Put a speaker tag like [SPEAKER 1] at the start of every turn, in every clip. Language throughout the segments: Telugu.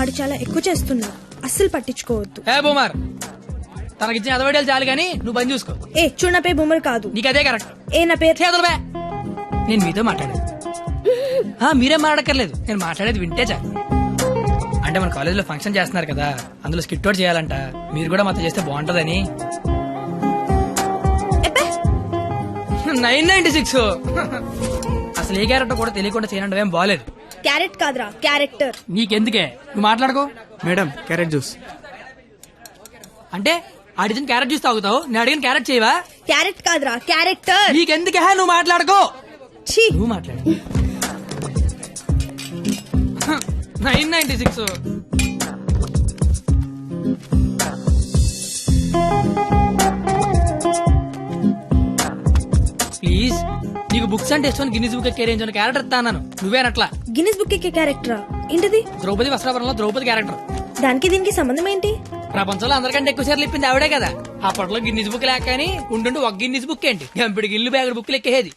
[SPEAKER 1] వాడు చాలా ఎక్కువ చేస్తున్నాడు అస్సలు పట్టించుకోవద్దు.
[SPEAKER 2] ఏ బూమర్! తనకిచ్చిన అదవడాలు చాలు కానీ నువ్వు బంద్ చూసుకో.
[SPEAKER 1] ఏ చూడు నా పేరు బొమ్మలు కాదు.
[SPEAKER 2] నీకు అదే కరెక్ట్.
[SPEAKER 1] ఏ నా పేరు?
[SPEAKER 2] చేతులు బే. నేను మీతో మాట్లాడేది. ఆ, మీరేం మాట్లాడక్కర్లేదు. నేను మాట్లాడేది వింటే చాలు. అంటే మన కాలేజీలో ఫంక్షన్ చేస్తున్నారు కదా అందులో స్కిట్ అవుట్ చేయాలంట. మీరు కూడా మాతో చేస్తే బాగుంటదని.
[SPEAKER 1] ఎబ్బే,
[SPEAKER 2] నైన్ నైన్టీ సిక్స్. అసలు ఏ క్యారెక్టర్ కూడా తెలియకుండా చేయడం ఏం బాగాలేదు
[SPEAKER 1] క్యారెట్ కాదురా క్యారెక్టర్.
[SPEAKER 2] నీకెందుకే? నువ్వు మాట్లాడుకో.
[SPEAKER 3] Madam carrot juice.
[SPEAKER 2] అంటే అడిగిన క్యారెట్ జ్యూస్ తాగుతావు? నేను అడిగిన క్యారెట్ చేయవా?
[SPEAKER 1] క్యారెట్ కాదురా క్యారెక్టర్.
[SPEAKER 2] నీకెందుకే? నువ్వు మాట్లాడుకో.
[SPEAKER 1] ఛీ.
[SPEAKER 2] నువ్వు మాట్లాడు. Nine ninety six. అంటే ఇష్టం గిన్నీస్ బుక్ కెరేంజ్ అని క్యారెక్టర్ ఇస్తాను నువ్వేనట్లా
[SPEAKER 1] గిన్నిస్ బుక్ ఎక్కే క్యారెక్టరా ఏంటిది?
[SPEAKER 2] ద్రౌపది వస్త్రాపురంలో ద్రౌపది క్యారెక్టర్
[SPEAKER 1] దానికి దీనికి సంబంధం ఏంటి?
[SPEAKER 2] ప్రపంచంలో అందరికంటే ఎక్కువ సార్లు ఇప్పింది ఆవిడే కదా. అప్పట్లో గిన్నీస్ బుక్ లేక కానీ ఉండుండి ఒక గిన్నీస్ బుక్ ఏంటి? గంపిడి గిల్లు బ్యాగుడు బుక్లు ఎక్కేది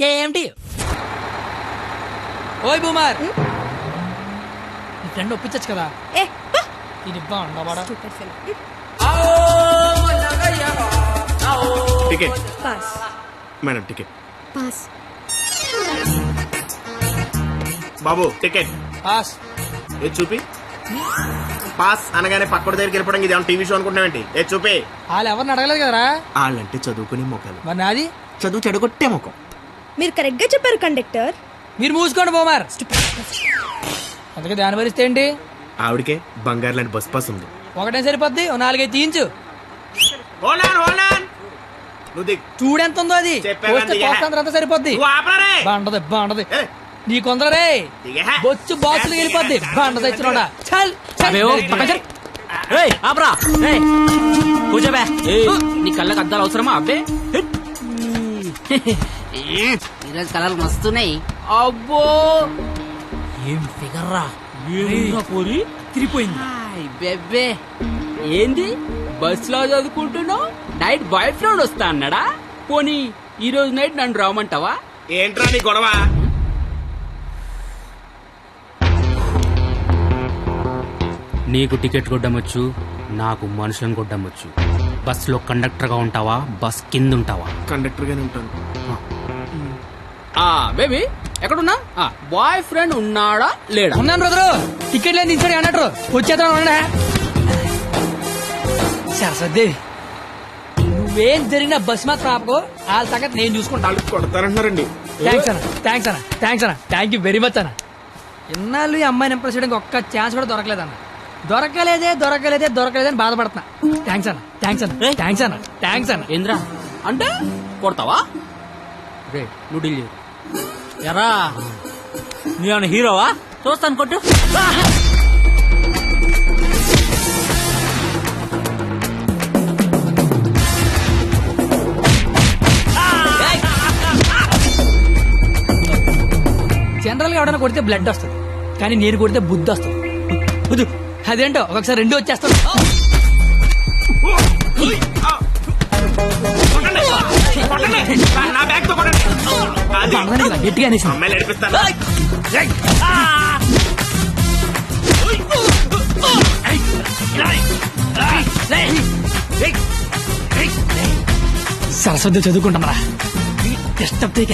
[SPEAKER 2] సేమ్ టు ఓయ్ బూమార్. నీ ఫ్రెండ్ ఒప్పించచ్చు కదా. ఇది బాగుండవాడా.
[SPEAKER 3] Ticket
[SPEAKER 1] pass
[SPEAKER 3] madam ticket
[SPEAKER 1] pass
[SPEAKER 3] బాబు టికెట్
[SPEAKER 2] పాస్
[SPEAKER 3] ఏ చూపి? పాస్ అనగానే పక్కన దగ్గరికి వెళ్ళిపోవడం ఇది టీవీ షో అనుకుంటామేంటి ఏ చూపి?
[SPEAKER 2] వాళ్ళు ఎవరిని అడగలేదు కదరా?
[SPEAKER 3] వాళ్ళంటే చదువుకునే మొక్కలు
[SPEAKER 2] మరి నాది?
[SPEAKER 3] చదువు చెడగొట్టే ముఖం.
[SPEAKER 1] మీరు కరెక్ట్గా చెప్పారు కండక్టర్
[SPEAKER 2] మీరు మూసుకోండి బోమార్. అందుకే దాని భరిస్తే ఏంటి?
[SPEAKER 3] ఆవిడకే బంగారు లాంటి బస్ పాస్ ఉంది.
[SPEAKER 2] ఒకటే సరిపోద్ది? ఓ నాలుగైదు తీయించు.
[SPEAKER 3] Hold on. నువ్వు దిగు.
[SPEAKER 2] చూడెంత ఉందో అది?
[SPEAKER 3] చెప్పాను
[SPEAKER 2] పోస్తే
[SPEAKER 3] అందుకే.
[SPEAKER 2] అంతా సరిపోద్ది.
[SPEAKER 3] నువ్వు ఆపరా రే.
[SPEAKER 2] బాగుంటది బాగుంటది
[SPEAKER 3] ఏ,
[SPEAKER 2] నీ కొందరే.
[SPEAKER 3] దిగే.
[SPEAKER 2] బొచ్చు బాక్సులు వెళ్ళిపోద్ది. బాగుంటది ఇచ్చినోడా చల్ చల్.
[SPEAKER 4] అవేవో పక్కన జరి. ఏయ్, ఆపరా. ఏయ్, కూర్చోబే. ఏయ్, నీ కళ్ళకి అద్దాలు అవసరమా? అబ్బే.
[SPEAKER 5] ఈరోజు కలర్లు మస్తున్నాయి.
[SPEAKER 4] అబ్బో. ఏం ఫిగర్ రా పోరి. తిరిగిపోయింది.
[SPEAKER 5] హాయ్ బెబ్బే. ఏంది? బస్లో చదువుకుంటున్నావు? నైట్ బాయ్ ఫ్రెండ్ వస్తా అన్నాడా? పోనీ ఈ రోజు నైట్ నన్ను రామంటావా
[SPEAKER 3] ఏంట్రా నీ గొడవ?
[SPEAKER 4] నీకు టికెట్ కొట్టమొచ్చు నాకు మనుషులను కొట్టమొచ్చు. బస్లో కండక్టర్గా ఉంటావా? బస్ కింద ఉంటావా?
[SPEAKER 3] కండక్టర్ గానే ఉంటాను.
[SPEAKER 5] ఆ. బేబీ ఎక్కడున్నా? బాయ్ ఫ్రెండ్ ఉన్నాడా లేడా?
[SPEAKER 2] ఉన్నాను బ్రదరు. టికెట్ లేని దించాడు అన్నట్టు. వచ్చేద్దాం అన్నా సరస్వతి నువ్వేం జరిగినా బస్ మాత్రం ఆపకు. వాళ్ళ సంగతి నేను చూసుకుంటా.
[SPEAKER 3] వాళ్ళు కొడతారంటున్నారండి
[SPEAKER 2] థ్యాంక్స్ అన్న. థ్యాంక్స్ అన్న. థ్యాంక్స్ అన్న. థ్యాంక్ యూ వెరీ మచ్ అన్న. ఇన్నాళ్ళు ఈ అమ్మాయిని ఇంప్రెస్ చేయడానికి ఒక్క ఛాన్స్ కూడా దొరకలేదన్న దొరకలేదే దొరకలేదే దొరకలేదే అని బాధపడుతున్నా. థ్యాంక్స్ అన్న. థ్యాంక్స్ అన్న. థ్యాంక్స్ అన్న. థ్యాంక్స్ అన్న.
[SPEAKER 5] ఏంద్రా? అంటే కొడతావా?
[SPEAKER 4] రే నువ్వు చేయు. ఎరా? హీరోవా? చూస్తాను కొట్టు.
[SPEAKER 2] ఎవడైనా కొడితే బ్లడ్ వస్తుంది. కానీ నేను కొడితే బుద్ధి వస్తుంది. వద్దు అదేంటో? ఒకసారి రెండు వచ్చేస్తాను. గట్టిగా అనేసి. సరస్వతి చదువుకుంటామరా డిస్టర్బ్ చేయక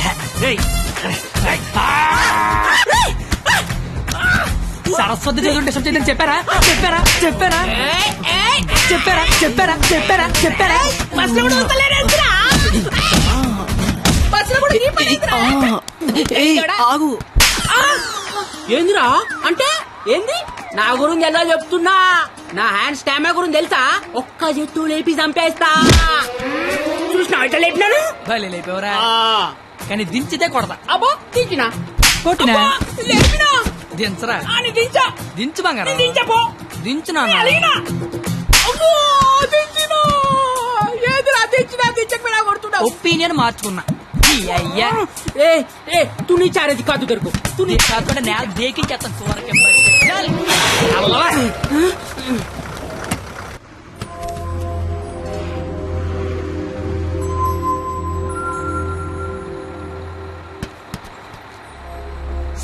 [SPEAKER 2] సరస్వతి చదువు డిస్టర్బ్ చేయదని చెప్పారా? చెప్పారా? చెప్పారా? చెప్పారా? చెప్పారా? చెప్పారా? చెప్పారా?
[SPEAKER 4] ఆగు.
[SPEAKER 5] ఏందిరా? అంటే ఏంది? నా గురించి ఎలా చెప్తున్నా? నా హ్యాండ్ స్టామా గురించి తెలుసా? ఒక్క చెట్టు లేపి చంపేస్తా. చూసిన ఇట్లా లేపినాను?
[SPEAKER 2] భలే లేపేవరా. కానీ దించితే కొడతా.
[SPEAKER 5] అబ్బో దించినా.
[SPEAKER 2] కొట్టినా?
[SPEAKER 5] అబ్బా, లేపినా.
[SPEAKER 2] దించరా?
[SPEAKER 5] దించా.
[SPEAKER 2] దించు బంగారం.
[SPEAKER 5] దించపో
[SPEAKER 2] దించు నాన్న. ఒపీనియన్ మార్చుకున్నా. అయ్యా.
[SPEAKER 5] ఏ ఏ తు నీ చారేది కాదు దొరుకు. తు నీ
[SPEAKER 2] నీ కాకుండా నేల దేకించేస్తాను చూడకే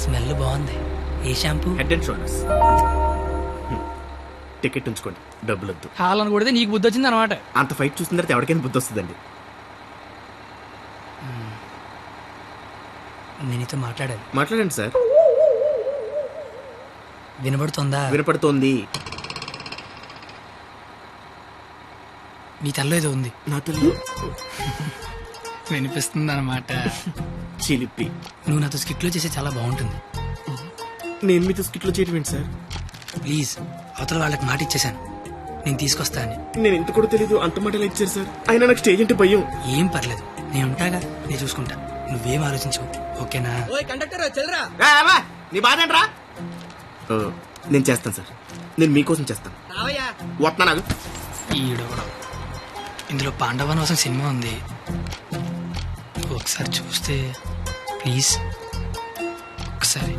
[SPEAKER 2] స్మెల్ బాగుంది. ఏ shampoo?
[SPEAKER 3] Head and shoulders ticket ఉంచుకోండి. డబ్బులు వద్దు
[SPEAKER 2] హాలను కొడితే నీకు బుద్ధి వచ్చింది అనమాట
[SPEAKER 3] అంత ఫైట్ చూసిన తర్వాత ఎవరికైనా బుద్ధి వస్తుందండి.
[SPEAKER 2] నేను నీతో మాట్లాడాలి.
[SPEAKER 3] మాట్లాడండి సార్.
[SPEAKER 2] వినబడుతుందా?
[SPEAKER 3] వినపడుతోంది.
[SPEAKER 2] నీ తల్లో ఏదో ఉంది.
[SPEAKER 3] నా తల్లి?
[SPEAKER 2] వినిపిస్తుంది అనమాట
[SPEAKER 3] చిలిపి.
[SPEAKER 2] నువ్వు నాతో స్కిట్లో చేస్తే చాలా బాగుంటుంది.
[SPEAKER 3] నేను మీతో స్కిట్లో చేయడం ఏంటి సార్?
[SPEAKER 2] ప్లీజ్ అవతల వాళ్ళకి మాట ఇచ్చేశాను. నేను తీసుకొస్తా అని
[SPEAKER 3] నేను ఎంత కూడా తెలీదు అంత మాటలు ఇచ్చారు సార్? అయినా నాకు స్టేజ్ అంటే భయం.
[SPEAKER 2] ఏం పర్లేదు నేను ఉంటాగా నేను చూసుకుంటా. నువ్వేం ఆలోచించవు ఓకేనా?
[SPEAKER 3] రా, రా, నీ బాధ ఏంట్రా? నేను చేస్తాను సార్. నేను మీకోసం చేస్తాను. వస్తున్నా
[SPEAKER 2] ఈడు కూడా. ఇందులో పాండవనవసం సినిమా ఉంది. ఒకసారి చూస్తే ప్లీజ్. ఒకసారి.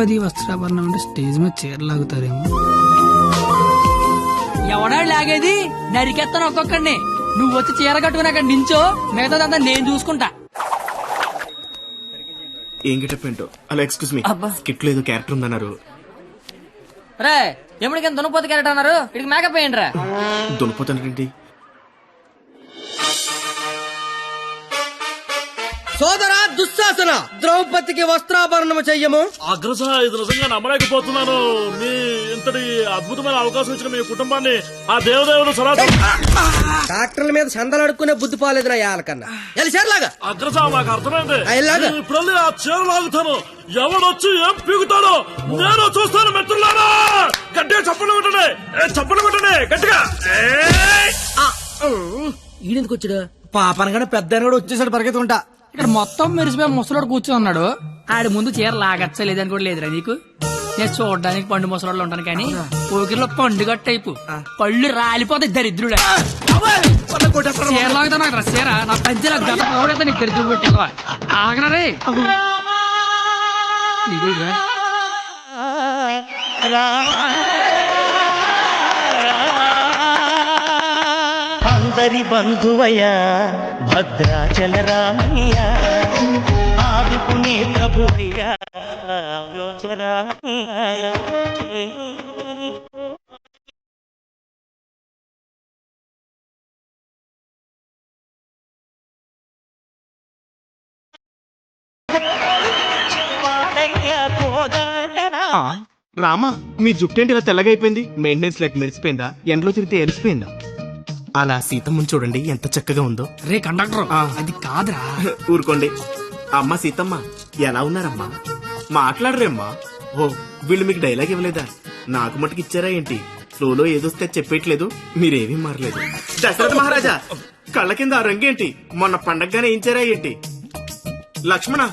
[SPEAKER 2] ద్రౌపది వస్త్రాభరణం అంటే స్టేజ్ మీద చీరలాగుతారేమో ఎవడా లాగేది? నరికెత్తాను ఒక్కొక్కడిని. నువ్వు వచ్చి చీర కట్టుకుని అక్కడ నించో మిగతాదంతా నేను చూసుకుంటా.
[SPEAKER 3] ఏం గెటప్ ఏంటో? అలా ఎక్స్క్యూజ్ మీ స్కిట్లో ఏదో క్యారెక్టర్ ఉందన్నారు.
[SPEAKER 6] రే ఎప్పటికైనా దునపోతు క్యారెట్ అన్నారు? ఇక్కడికి మేకప్ వేయండి రా
[SPEAKER 3] దునిపోతానండి
[SPEAKER 7] సోదరా దుశ్శాసన ద్రౌపదికి వస్త్రాభరణము చెయ్యము.
[SPEAKER 8] అగ్రస ఇది నిజంగా నమ్మలేకపోతున్నాను. మీ ఇంతటి అద్భుతమైన అవకాశం ఇచ్చిన మీ కుటుంబాన్ని ఆ దేవదేవుడు సరా
[SPEAKER 7] డాక్టర్ల మీద చందలాడుకునే బుద్ధి పోలేదు నా యాలకన్నా ఎలిసేర్లాగా
[SPEAKER 8] అగ్రస నాకు అర్థమైంది? నేను ఇప్పుడు వెళ్ళి ఆ చీర లాగుతాను. ఎవడొచ్చి ఏం పీకుతాడో నేను చూస్తాను మిత్రులారా. గట్టిగా చప్పలు కొట్టండి. ఏ, చప్పలు కొట్టండి. గట్టిగా!
[SPEAKER 7] ఈడెందుకు వచ్చాడు? పాపనగానే పెద్ద వచ్చేసాడు పరిగెత్తుకుంటా.
[SPEAKER 2] ఇక్కడ మొత్తం మెరిసిపోయి ముసలోడు కూర్చొని ఉన్నాడు. ఆడి ముందు చీర లాగచ్చా లేదని కూడా లేదురా నీకు? నేను చూడడానికి పండు ముసలోళ్ళు ఉంటాను కానీ పోకిరిలో పండుగ టైపు పళ్ళు రాలిపోతాయి దరిద్రుడే. చీర లాగుతా నాకు రా చీర. నా పంచల గత పోడైతే నీకు దరిద్రుడు ఆగరా రే.
[SPEAKER 9] ఆదరి బంధువయ్య భద్రాచల రామయ్య ఆదుకునే ప్రభువయ్య
[SPEAKER 3] రామా మీ జుట్టు ఏంటి ఇలా తెల్లగైపోయింది మెయింటెనెన్స్ లెక్క మెరిసిపోయిందా? ఎండలో తిరిగితే ఎరిసిపోయిందా అలా సీతమ్మని చూడండి ఎంత చక్కగా ఉందో.
[SPEAKER 2] రే కండక్టర్
[SPEAKER 3] ఆ.
[SPEAKER 2] అది కాదురా.
[SPEAKER 3] ఊరుకోండి. అమ్మ సీతమ్మ ఎలా ఉన్నారమ్మా? మాట్లాడరేమ్మా. ఓ వీళ్ళు మీకు డైలాగ్ ఇవ్వలేదా? నాకు మటుకు ఇచ్చారా ఏంటి? ఫ్లోలో ఏదొస్తే అది చెప్పేయట్లేదు మీరేమీ మారలేదు. దశరథ మహారాజా కళ్ళ కింద ఆ రంగేంటి మొన్న పండగగానే ఇచ్చారా ఏంటి? లక్ష్మణ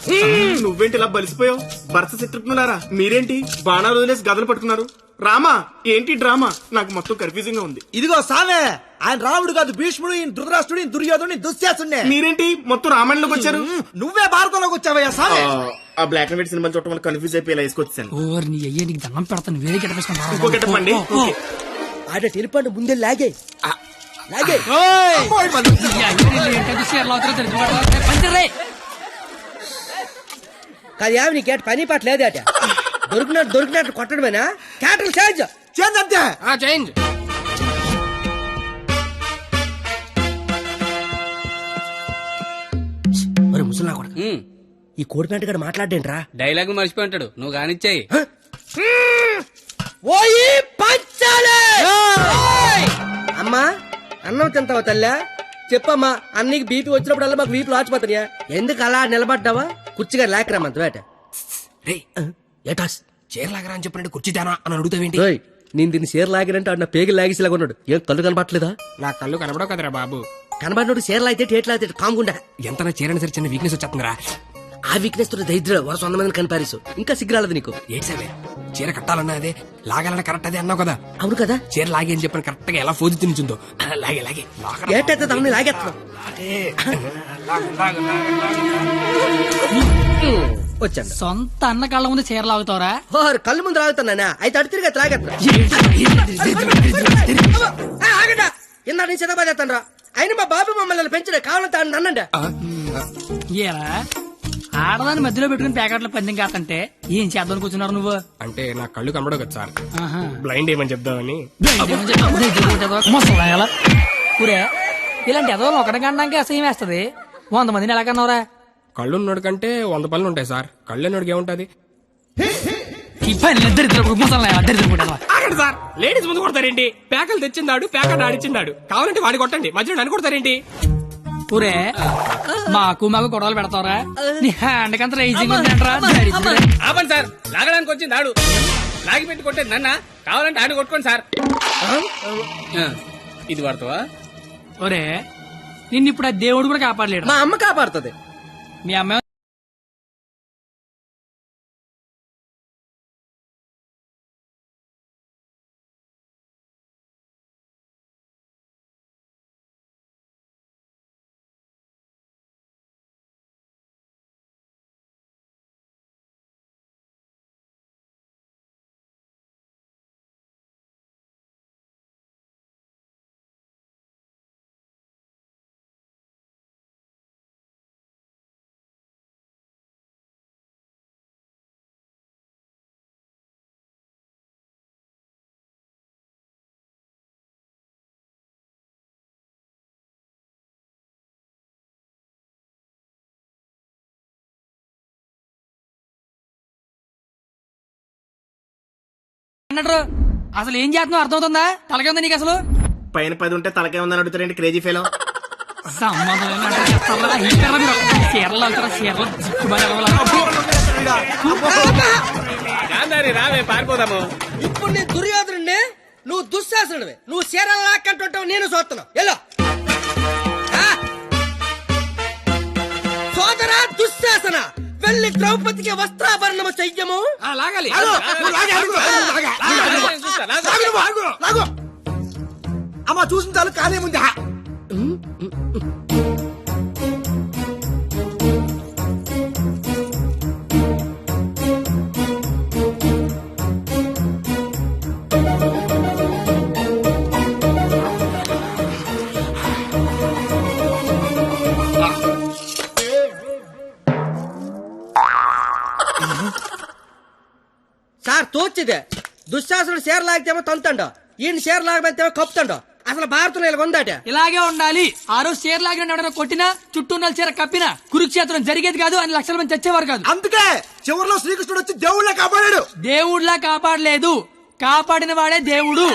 [SPEAKER 3] నువ్వేంటి ఇలా బలిసిపోయావు? భరత శత్రుఘ్నులారా మీరేంటి? బాణాలు వదిలేసి గదలు పట్టుకున్నారు. రామా ఏంటి డ్రామా? నాకు మొత్తం కన్ఫ్యూజింగ్గా ఉంది.
[SPEAKER 7] ఇదిగో సామే! ఆయన రాముడు కాదు భీష్ముడు ఈయన ధృతరాష్ట్రుడు ఈయన దుర్యోధుడు దుశ్శాసుడే.
[SPEAKER 3] మీరేంటి? మొత్తం రామాయణంలోకి వచ్చారు?
[SPEAKER 7] నువ్వే భారతంలోకి వచ్చావయ్యా సామే.
[SPEAKER 3] ఆ, బ్లాక్ అండ్ వైట్ సినిమా చూడటం వల్ల కన్ఫ్యూజ్ అయిపోయి ఇలా వేసుకొచ్చాను
[SPEAKER 2] ఓర్ నీ అయ్యే నీకు దండం పెడతాను వేరే
[SPEAKER 3] ఇంకో గెటప్ అండి
[SPEAKER 2] కెట్టపేసుకుని
[SPEAKER 3] ఓకే.
[SPEAKER 7] ఆడ టెలిఫోన్ ముందే లాగే. లాగే. కాదు యావి నీ కేట పని పాట లేదే అట దొరికినట్టు దొరికినట్టు కొట్టడమేనా? Cattle change. చేంజ్ అంతే.
[SPEAKER 5] చేంజ్.
[SPEAKER 7] ముసలా కొడక. ఈ కోడిపేట గడ మాట్లాడేంట్రా?
[SPEAKER 5] డైలాగ్ మర్చిపోయి ఉంటాడు. నువ్వు కానిచ్చాయి.
[SPEAKER 7] ఓయి పంచాలే! ఓయ్! అమ్మా అన్నం తింటావా తల్లా? చెప్పమ్మా అన్నికి బీపీ వచ్చినప్పుడల్లా మాకు వీపులు ఆచిపోతాయా ఎందుకు అలా నిలబడ్డావా? కుర్చీగా లేకరామంత వేట ఏటాస్
[SPEAKER 5] చీరలాగరా అని చెప్పినట్టు కుర్చీ తేనా అని అడుగుతావేంటి?
[SPEAKER 7] నేను దీన్ని సేర్ లాగినంటే ఆడు నా పేగి లాగేసేలాగా ఉన్నాడు. ఏం కళ్ళు కనపట్లేదా
[SPEAKER 5] నా కళ్ళు కనబడవు కదరా బాబు.
[SPEAKER 7] కనబడినోడు సేర్ లాగితే టేట్ లాగితే కాంగుండా
[SPEAKER 5] ఎంత నా చీరని సరే చిన్న వీక్నెస్ వచ్చేస్తుందిరా
[SPEAKER 7] ఆ వీక్నెస్తో దరిద్ర వరుస వంద మందిని కనిపారేసు ఇంకా సిగ్గురాలదు నీకు
[SPEAKER 5] ఏడ్సావే చీర కట్టాలన్నా అదే లాగాలన్నా కరెక్ట్ అదే అన్నావు కదా
[SPEAKER 7] అవును కదా
[SPEAKER 5] చీర లాగే అని చెప్పిన కరెక్ట్గా ఎలా ఫోజు తినిచుందో లాగే లాగే.
[SPEAKER 7] ఏటైతే తమని లాగేస్తున్నావు వచ్చాను
[SPEAKER 2] సొంత అన్న కళ్ళ ముందు చీర లాగుతావరా
[SPEAKER 7] ఓర్ కళ్ళు ముందు లాగుతున్నానా అయితే అడు తిరిగి లాగేస్తున్నా ఆగడా ఇందా నేను చదవబోతాను రా అయినా మా బాబు మమ్మల్ని పెంచడే కావాలంటే ఆయన నన్నండి.
[SPEAKER 2] ఏరా? ఆడదాన్ని మధ్యలో పెట్టుకుని ప్యాకెట్ల పందెం కాదంటే ఏం చేద్దాం కూర్చున్నారు నువ్వు?
[SPEAKER 5] అంటే నా కళ్ళు కనబడవు కదా సార్.
[SPEAKER 2] ఆహా.
[SPEAKER 5] బ్లైండ్ ఏమని చెప్దామని.
[SPEAKER 2] ముసలాయల. ఊరే ఇలాంటి ఎదవలు ఒకటి కనడానికి అసహ్యం వేస్తది. వంద మందిని ఎలా కన్నావురా?
[SPEAKER 5] కళ్ళు ఉన్నోడు కంటే వంద పనులు ఉంటాయి సార్. కళ్ళు ఉన్నోడికి ఏముంటది?
[SPEAKER 2] ఈ పని ఇద్దరు ముసలాయల ఇద్దరు
[SPEAKER 5] ఆగండి సార్. లేడీస్ ముందు కొడతారేంటి? ప్యాకలు తెచ్చిందాడు ప్యాకెట్ ఆడిచ్చిందాడు. కావాలంటే వాడి కొట్టండి. మధ్యలో నన్ను కొడతారేంటి?
[SPEAKER 2] ఊరే మాకు మాకు గొడవలు పెడతావరా. నీ హ్యాండ్ కంత రైజింగ్ ఉందంటరా
[SPEAKER 5] ఆపండి సార్. లాగడానికి వచ్చింది ఆడు లాగి పెట్టి కొట్టేది నన్న. కావాలంటే ఆడు కొట్టుకోండి సార్. ఇది పడతావా
[SPEAKER 2] ఒరే నిన్ను ఇప్పుడు ఆ దేవుడు కూడా కాపాడలేడు.
[SPEAKER 7] మా అమ్మ కాపాడుతుంది.
[SPEAKER 2] మీ అమ్మ అన్నట్టు అసలు ఏం చేస్తున్నావు? అర్థమవుతుందా? తలకే ఉందా నీకు అసలు?
[SPEAKER 3] పైన పది ఉంటే తలకే ఉందని అడుగుతారండి క్రేజీ ఫెలో?
[SPEAKER 2] సంబంధం లేని అంటే చెప్తారా? ఇస్తారా మీరు? చీరలు అంటారా చీరలు జిక్కుమని ఎలవలా.
[SPEAKER 5] రావే పారిపోదాము.
[SPEAKER 7] ఇప్పుడు నీ దుర్యోధనుడిని నువ్వు దుశ్శాసనుడివి. నువ్వు చీరలు లాక్కంటుంటావు నేను చూస్తున్నావు ఎలా సోదరా దుశ్శాసన. వెళ్ళి ద్రౌపదికి వస్త్రాభరణము చెయ్యము
[SPEAKER 5] లాగాలి
[SPEAKER 7] అమ్మ చూసిన చాలు ముందు తోచిదే దుశ్శాసనుడు షేర్ లాగితేమో తంతండు ఈయన షేర్ లాగబెత్తేమో కప్పుతండు అసలు భారతంలో ఇలా ఉందాట
[SPEAKER 2] ఇలాగే ఉండాలి ఆ రోజు చీర లాగిన ఎవడైనా కొట్టినా చుట్టూ ఉన్న చీర కప్పినా కురుక్షేత్రం జరిగేది కాదు అని లక్షల మంది చచ్చేవారు కాదు
[SPEAKER 7] అందుకే చివరిలో శ్రీకృష్ణుడు వచ్చి దేవుళ్ళ కాపాడాడు
[SPEAKER 2] దేవుడిలా కాపాడలేదు కాపాడిన వాడే దేవుడు.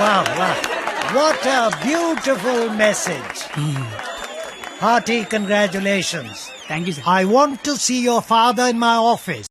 [SPEAKER 10] Wow, wow. What a beautiful message. Hearty congratulations.
[SPEAKER 2] Thank you sir
[SPEAKER 10] I want to see your father in my office.